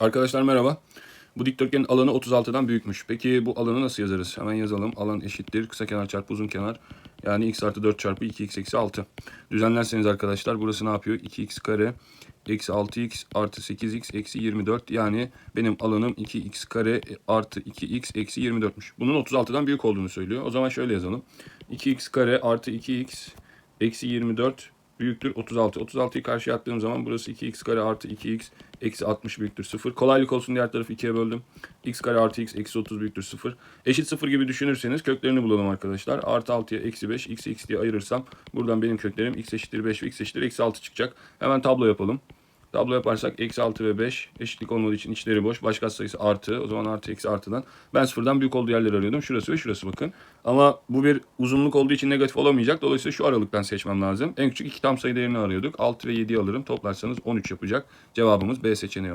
Arkadaşlar merhaba. Bu dikdörtgenin alanı 36'dan büyükmüş. Peki bu alanı nasıl yazarız? Hemen yazalım. Alan eşittir. Kısa kenar çarpı uzun kenar. Yani x artı 4 çarpı 2x eksi 6. Düzenlerseniz arkadaşlar burası ne yapıyor? 2x kare eksi 6x artı 8x eksi 24. Yani benim alanım 2x kare artı 2x eksi 24'müş. Bunun 36'dan büyük olduğunu söylüyor. O zaman şöyle yazalım. 2x kare artı 2x eksi 24 büyüktür 36. 36'yı karşıya attığım zaman burası 2x kare artı 2x eksi 60 büyüktür 0. Kolaylık olsun diğer tarafı 2'ye böldüm. x kare artı x eksi 30 büyüktür 0. Eşit 0 gibi düşünürseniz köklerini bulalım arkadaşlar. Artı 6'ya eksi 5 x x diye ayırırsam buradan benim köklerim x eşittir 5 ve x eşittir eksi 6 çıkacak. Hemen tablo yapalım. Tablo yaparsak eksi 6 ve 5 eşitlik olmadığı için içleri boş. Başka sayısı artı. O zaman artı eksi artıdan. Ben sıfırdan büyük olduğu yerleri arıyordum. Şurası ve şurası bakın. Ama bu bir uzunluk olduğu için negatif olamayacak. Dolayısıyla şu aralıktan seçmem lazım. En küçük iki tam sayı değerini arıyorduk. 6 ve 7'yi alırım. Toplarsanız 13 yapacak. Cevabımız B seçeneği olmuş.